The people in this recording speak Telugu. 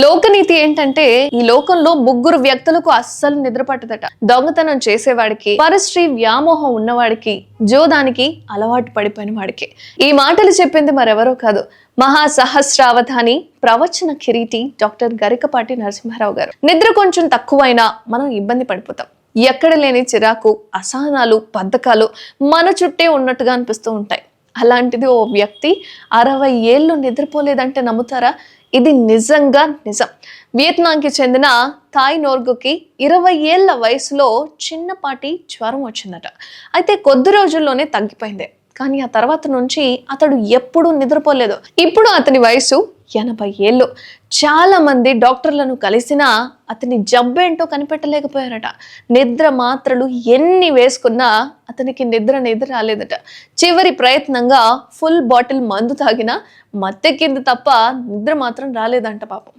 లోకనీతి ఏంటంటే ఈ లోకంలో ముగ్గురు వ్యక్తులకు అస్సలు నిద్ర పట్టదట. దొంగతనం చేసేవాడికి పరశ్రీ వ్యామోహం ఉన్నవాడికి జోదానికి అలవాటు పడిపోయిన వాడికి. ఈ మాటలు చెప్పింది మరెవరో కాదు మహాసహస్రావధాని ప్రవచన కిరీటి డాక్టర్ గరికపాటి నరసింహారావు గారు. నిద్ర కొంచెం తక్కువైనా మనం ఇబ్బంది పడిపోతాం. ఎక్కడ లేని చిరాకు అసహనాలు బద్ధకాలు మన చుట్టే ఉన్నట్టుగా అనిపిస్తూ ఉంటాయి. అలాంటిది ఓ వ్యక్తి అరవై ఏళ్ళు నిద్రపోలేదంటే నమ్ముతారా? ఇది నిజంగా నిజం. వియత్నాంకి చెందిన థాయ్ నోర్గుకి ఇరవై ఏళ్ళ వయసులో చిన్నపాటి జ్వరం వచ్చిందట. అయితే కొద్ది రోజుల్లోనే తగ్గిపోయింది. కానీ ఆ తర్వాత నుంచి అతడు ఎప్పుడూ నిద్రపోలేదు. ఇప్పుడు అతని వయసు ఎనభై ఏళ్ళు. చాలామంది డాక్టర్లను కలిసినా అతని జబ్బేంటో కనిపెట్టలేకపోయారట. నిద్ర మాత్రలు ఎన్ని వేసుకున్నా అతనికి నిద్ర నిద్ర రాలేదట. చివరి ప్రయత్నంగా ఫుల్ బాటిల్ మందు తాగినా మత్తెక్కింది తప్ప నిద్ర మాత్రం రాలేదంట పాపం.